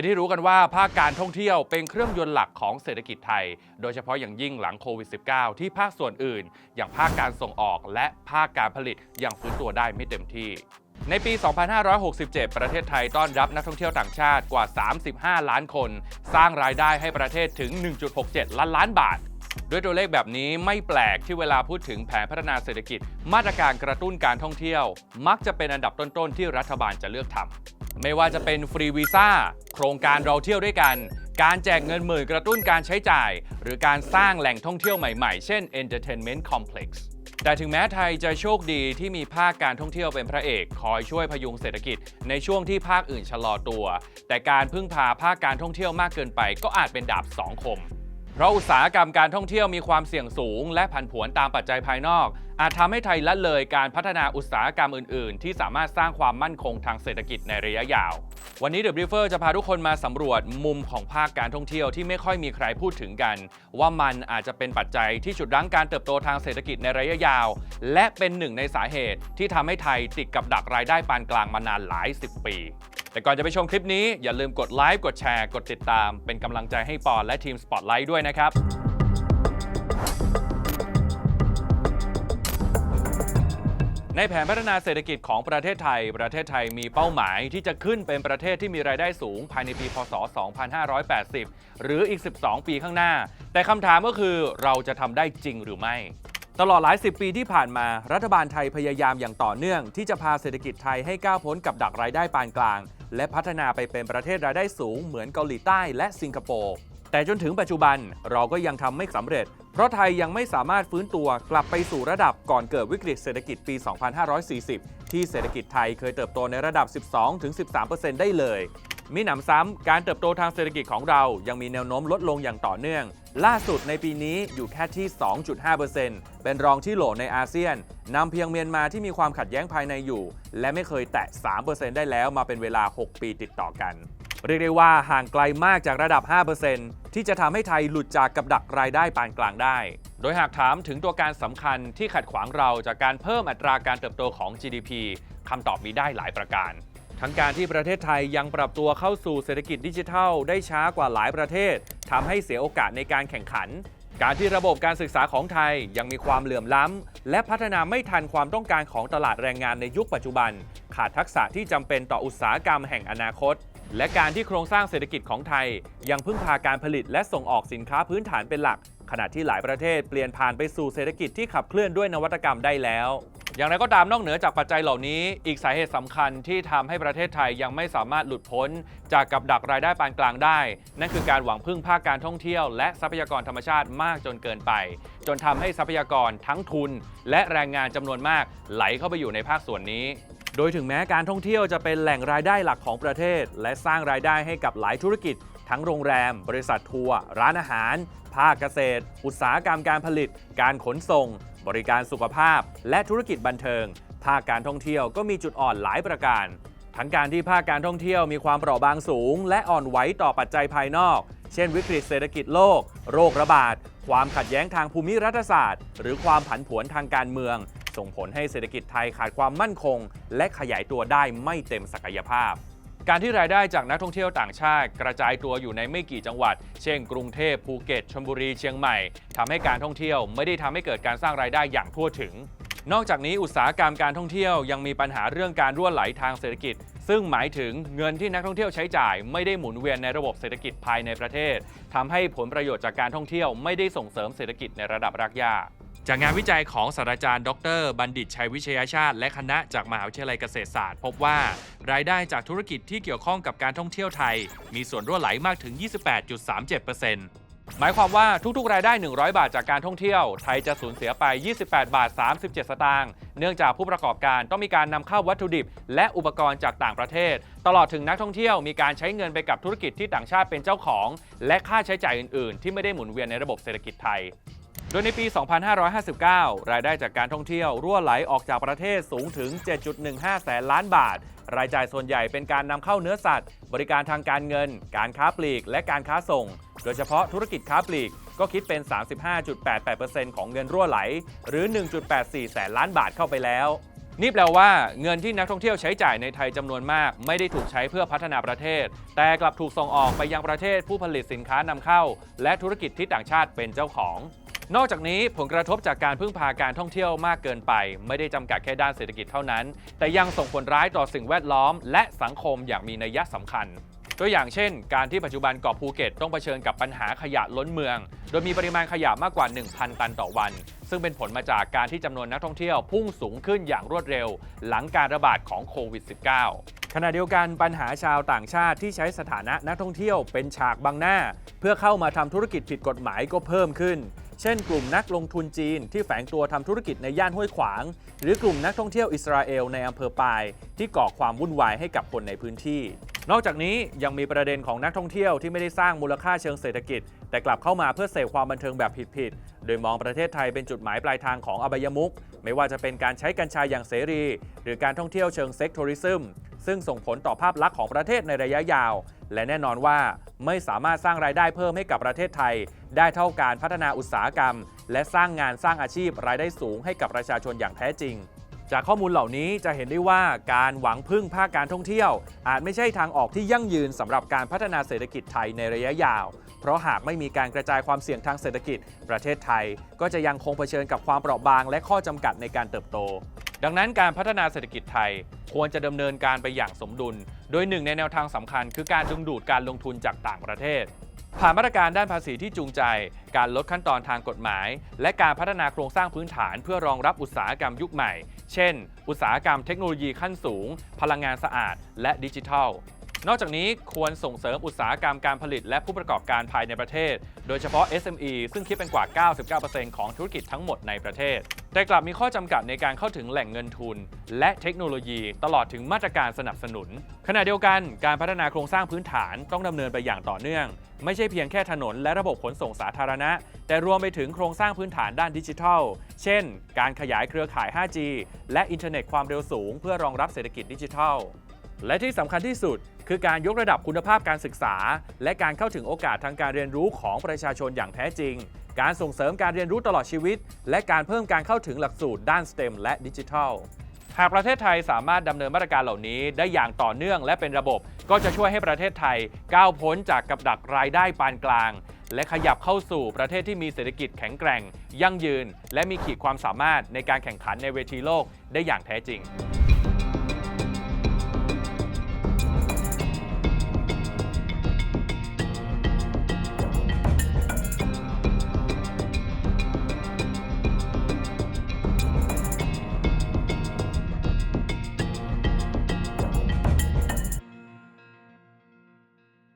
เป็นที่รู้กันว่าภาคการท่องเที่ยวเป็นเครื่องยนต์หลักของเศรษฐกิจไทย โดยเฉพาะอย่างยิ่งหลังโควิด -19 ที่ภาคส่วนอื่น อย่างภาคการส่งออก และภาคการผลิตยังฟื้นตัวได้ไม่เต็มที่ ในปี 2567 ประเทศไทยต้อนรับนักท่องเที่ยวต่างชาติกว่า 35 ล้านคน สร้างรายได้ให้ประเทศถึง 1.67 ล้านล้านบาทด้วยตัวเลขแบบนี้ไม่แปลกที่เวลาพูดถึงแผนพัฒนาเศรษฐกิจ มาตรการกระตุ้นการท่องเที่ยว มักจะเป็นอันดับต้นๆที่รัฐบาลจะเลือกทำ ไม่ว่าจะเป็นฟรีวีซ่าโครงการเราเที่ยวด้วยกัน การแจกเงินหมื่นกระตุ้นการใช้จ่าย หรือการสร้างแหล่งท่องเที่ยวใหม่ๆ เช่น Entertainment Complex แต่ถึงแม้ไทยจะโชคดีที่มีภาคการท่องเที่ยวเป็นพระเอก คอยช่วยพยุงเศรษฐกิจในช่วงที่ภาคอื่นชะลอตัว แต่การพึ่งพาภาคการท่องเที่ยวมากเกินไปก็อาจเป็นดาบสองคม ราะอุตสาหกรรมการท่องเที่ยวมีความเสี่ยงสูง และผันผวนตามปัจจัยภายนอก อาจทำให้ไทยละเลยการพัฒนาอุตสาหกรรมอื่น ๆ ที่สามารถสร้างความมั่นคงทางเศรษฐกิจในระยะยาว วันนี้เดอะบริเฟอร์จะพาทุกคนมาสำรวจมุมของภาคการท่องเที่ยวที่ไม่ค่อยมีใครพูดถึงกัน ว่ามันอาจจะเป็นปัจจัยที่ฉุดรั้งการเติบโตทางเศรษฐกิจในระยะยาว และเป็นหนึ่งในสาเหตุที่ทำให้ไทยติดกับดักรายได้ปานกลางมานานหลายสิบปี แต่ก่อนจะไปชมคลิปนี้อย่าลืมกดไลค์กดแชร์กดติดตาม เป็นกำลังใจให้ปอนและทีมสปอตไลท์ด้วยนะครับในแผนพัฒนาเศรษฐกิจของประเทศไทย ประเทศไทยมีเป้าหมายที่จะขึ้นเป็นประเทศที่มีรายได้สูงภายในปี พศ 2580 หรืออีก 12 ปีข้างหน้า แต่คำถามก็คือเราจะทำได้จริงหรือไม่ ตลอดหลายสิบปีที่ผ่านมา รัฐบาลไทยพยายามอย่างต่อเนื่อง ที่จะพาเศรษฐกิจไทยให้ก้าวพ้นกับดักรายได้ปานกลาง และพัฒนาไปเป็นประเทศรายได้สูงเหมือนเกาหลีใต้และสิงคโปร์ แต่จนถึงปัจจุบันเราก็ยังทำไม่สำเร็จ เพราะไทยยังไม่สามารถฟื้นตัวกลับไปสู่ระดับก่อนเกิดวิกฤตเศรษฐกิจปี 2540 ที่เศรษฐกิจไทยเคยเติบโตในระดับ 12-13%ได้เลย มีหนำซ้ำการเติบโตทางเศรษฐกิจของเรายังมีแนวโน้มลดลงอย่างต่อเนื่อง ล่าสุดในปีนี้อยู่แค่ที่ 2.5%เป็นรองที่โหลในอาเซียนนำเพียงเมียนมาที่มีความขัดแย้งภายในอยู่ และไม่เคยแตะ 3%ได้แล้วมาเป็นเวลา 6 ปีติดต่อกัน เรียกได้ว่าห่างไกลมากจากระดับ 5%ที่จะทำให้ไทยหลุดจากกับดักรายได้ปานกลางได้ โดยหากถามถึงตัวการสำคัญที่ขัดขวางเราจากการเพิ่มอัตราการเติบโตของ GDP คำตอบมีได้หลายประการ ทั้งการที่ประเทศไทยยังปรับตัวเข้าสู่เศรษฐกิจดิจิทัล ได้ช้ากว่าหลายประเทศทำให้เสียโอกาสในการแข่งขัน การที่ระบบการศึกษาของไทยยังมีความเหลื่อมล้ำและพัฒนาไม่ทันความต้องการของตลาดแรงงานในยุคปัจจุบัน ขาดทักษะที่จำเป็นต่ออุตสาหกรรมแห่งอนาคต และการที่โครงสร้างเศรษฐกิจของไทย ยังพึ่งพาการผลิตและส่งออกสินค้าพื้นฐานเป็นหลัก ขณะที่หลายประเทศเปลี่ยนผ่านไปสู่เศรษฐกิจที่ขับเคลื่อนด้วยนวัตกรรมได้แล้ว อย่างไรก็ตามนอกเหนือจากปัจจัยเหล่านี้ อีกสาเหตุสำคัญที่ทำให้ประเทศไทยยังไม่สามารถหลุดพ้น จากกับดักรายได้ปานกลางได้ นั่นคือการหวังพึ่งภาคการท่องเที่ยว และทรัพยากรธรรมชาติมากจนเกินไป จนทำให้ทรัพยากรทั้งทุน และแรงงานจำนวนมากไหลเข้าไปอยู่ในภาคส่วนนี้โดยถึงแม้การท่องเที่ยวจะเป็นแหล่งรายได้หลักของประเทศ และสร้างรายได้ให้กับหลายธุรกิจ ทั้งโรงแรม บริษัททัวร์ร้านอาหาร ภาคเกษตร อุตสาหกรรมการผลิต การขนส่ง บริการสุขภาพ และธุรกิจบันเทิง ภาคการท่องเที่ยวก็มีจุดอ่อนหลายประการ ทั้งการที่ภาคการท่องเที่ยวมีความเปราะบางสูง และอ่อนไหวต่อปัจจัยภายนอก เช่น วิกฤตเศรษฐกิจโลก โรคระบาด ความขัดแย้งทางภูมิรัฐศาสตร์ หรือความผันผวนทางการเมือง ส่งผลให้เศรษฐกิจไทยขาดความมั่นคง และขยายตัวได้ไม่เต็มศักยภาพ การที่รายได้จากนักท่องเที่ยวต่างชาติ กระจายตัวอยู่ในไม่กี่จังหวัด เช่น กรุงเทพภูเก็ตชลบุรีเชียงใหม่ทำให้การท่องเที่ยวไม่ได้ทำให้เกิดการสร้างรายได้อย่างทั่วถึง นอกจากนี้อุตสาหกรรมการท่องเที่ยวยังมีปัญหาเรื่องการรั่วไหลทางเศรษฐกิจ ซึ่งหมายถึงเงินที่นักท่องเที่ยวใช้จ่าย ไม่ได้หมุนเวียนในระบบเศรษฐกิจภายในประเทศทำให้ผลประโยชน์จากการท่องเที่ยวไม่ได้ส่งเสริมเศรษฐกิจในระดับรากหญ้า จากงานวิจัยของศาสตราจารย์ ดร บัณฑิตชัยวิชยชาติ และคณะจากมหาวิทยาลัยเกษตรศาสตร์ พบว่ารายได้จากธุรกิจที่เกี่ยวข้องกับการท่องเที่ยวไทย มีส่วนรั่วไหลมากถึง 28.37%หมายความว่าทุกๆ รายได้ 100 บาทจากการท่องเที่ยว ไทยจะสูญเสียไป 28 บาท 37 สตางค์ เนื่องจากผู้ประกอบการต้องมีการนำเข้าวัตถุดิบ และอุปกรณ์จากต่างประเทศ ตลอดถึงนักท่องเที่ยวมีการใช้เงินไปกับธุรกิจที่ต่างชาติเป็นเจ้าของ และค่าใช้จ่ายอื่น ๆ ที่ไม่ได้หมุนเวียนในระบบเศรษฐกิจไทย โดยในปี 2559 รายได้จากการท่องเที่ยวรั่วไหลออกจากประเทศสูงถึง 7.15 แสนล้านบาท รายจ่ายส่วนใหญ่เป็นการนำเข้าเนื้อสัตว์ บริการทางการเงิน การค้าปลีก และการค้าส่ง โดยเฉพาะธุรกิจค้าปลีก ก็คิดเป็น 35.88%ของเงินรั่วไหล หรือ 1.84 แสนล้านบาทเข้าไปแล้วนี่แปลว่าเงินที่นักท่องเที่ยวใช้จ่ายในไทยจำนวนมาก ไม่ได้ถูกใช้เพื่อพัฒนาประเทศ แต่กลับถูกส่งออกไปยังประเทศผู้ผลิตสินค้านำเข้า และธุรกิจที่ต่างชาติเป็นเจ้าของ นอกจากนี้ผลกระทบจากการพึ่งพาการท่องเที่ยวมากเกินไป ไม่ได้จำกัดแค่ด้านเศรษฐกิจเท่านั้น แต่ยังส่งผลร้ายต่อสิ่งแวดล้อม และสังคมอย่างมีนัยสำคัญ ตัวอย่างเช่น การที่ปัจจุบันเกาะภูเก็ตต้องเผชิญกับปัญหาขยะล้นเมือง โดยมีปริมาณขยะมากกว่า 1,000 ตันต่อวัน ซึ่งเป็นผลมาจากการที่จำนวนนักท่องเที่ยวพุ่งสูงขึ้นอย่างรวดเร็ว หลังการระบาดของโควิด -19 ขณะเดียวกันปัญหาชาวต่างชาติที่ใช้สถานะนักท่องเที่ยวเป็นฉากบังหน้า เพื่อเข้ามาทำธุรกิจผิดกฎหมายก็เพิ่มขึ้น เช่นกลุ่มนักลงทุนจีนที่แฝงตัวทำธุรกิจในย่านห้วยขวาง หรือกลุ่มนักท่องเที่ยวอิสราเอลในอำเภอปาย ที่ก่อความวุ่นวายให้กับคนในพื้นที่ นอกจากนี้ยังมีประเด็นของนักท่องเที่ยวที่ไม่ได้สร้างมูลค่าเชิงเศรษฐกิจ แต่กลับเข้ามาเพื่อเสพความบันเทิงแบบผิดๆ โดยมองประเทศไทยเป็นจุดหมายปลายทางของอบายมุขไม่ว่าจะเป็นการใช้กัญชาอย่างเสรี หรือการท่องเที่ยวเชิงเซ็กทัวริซึมซึ่งส่งผลต่อภาพลักษณ์ของประเทศในระยะยาว และแน่นอนว่าไม่สามารถสร้างรายได้เพิ่มให้กับประเทศไทย ได้เท่าการพัฒนาอุตสาหกรรม และสร้างงานสร้างอาชีพรายได้สูงให้กับประชาชนอย่างแท้จริง จากข้อมูลเหล่านี้จะเห็นได้ว่าการหวังพึ่งภาคการท่องเที่ยว อาจไม่ใช่ทางออกที่ยั่งยืนสำหรับการพัฒนาเศรษฐกิจไทยในระยะยาว เพราะหากไม่มีการกระจายความเสี่ยงทางเศรษฐกิจ ประเทศไทย ก็จะยังคงเผชิญกับความเปราะบาง และข้อจำกัดในการเติบโตดังนั้นการพัฒนาเศรษฐกิจไทยควรจะดำเนินการไปอย่างสมดุล โดยหนึ่งในแนวทางสำคัญ คือการดึงดูดการลงทุนจากต่างประเทศ ผ่านมาตรการด้านภาษีที่จูงใจ การลดขั้นตอนทางกฎหมาย และการพัฒนาโครงสร้างพื้นฐานเพื่อรองรับอุตสาหกรรมยุคใหม่ เช่น อุตสาหกรรมเทคโนโลยีขั้นสูง พลังงานสะอาด และดิจิทัล นอกจากนี้ควรส่งเสริมอุตสาหกรรมการผลิตและผู้ประกอบการภายในประเทศ โดยเฉพาะ SME ซึ่งคิดเป็นกว่า 99%ของธุรกิจทั้งหมดในประเทศ แต่กลับมีข้อจำกัดในการเข้าถึงแหล่งเงินทุน และเทคโนโลยีตลอดถึงมาตรการสนับสนุน ขณะเดียวกันการพัฒนาโครงสร้างพื้นฐานต้องดำเนินไปอย่างต่อเนื่อง ไม่ใช่เพียงแค่ถนนและระบบขนส่งสาธารณะ แต่รวมไปถึงโครงสร้างพื้นฐานด้านดิจิทัล เช่น การขยายเครือข่าย 5G และอินเทอร์เน็ตความเร็วสูง เพื่อรองรับเศรษฐกิจดิจิทัล และที่สำคัญที่สุด คือการยกระดับคุณภาพการศึกษา และการเข้าถึงโอกาสทางการเรียนรู้ของประชาชนอย่างแท้จริง การส่งเสริมการเรียนรู้ตลอดชีวิต และการเพิ่มการเข้าถึงหลักสูตรด้าน STEM และดิจิทัลหากประเทศไทยสามารถดำเนินมาตรการเหล่านี้ได้อย่างต่อเนื่องและเป็นระบบ ก็จะช่วยให้ประเทศไทยก้าวพ้นจากกับดักรายได้ปานกลาง และขยับเข้าสู่ประเทศที่มีเศรษฐกิจแข็งแกร่ง ยั่งยืน และมีขีดความสามารถในการแข่งขันในเวทีโลกได้อย่างแท้จริง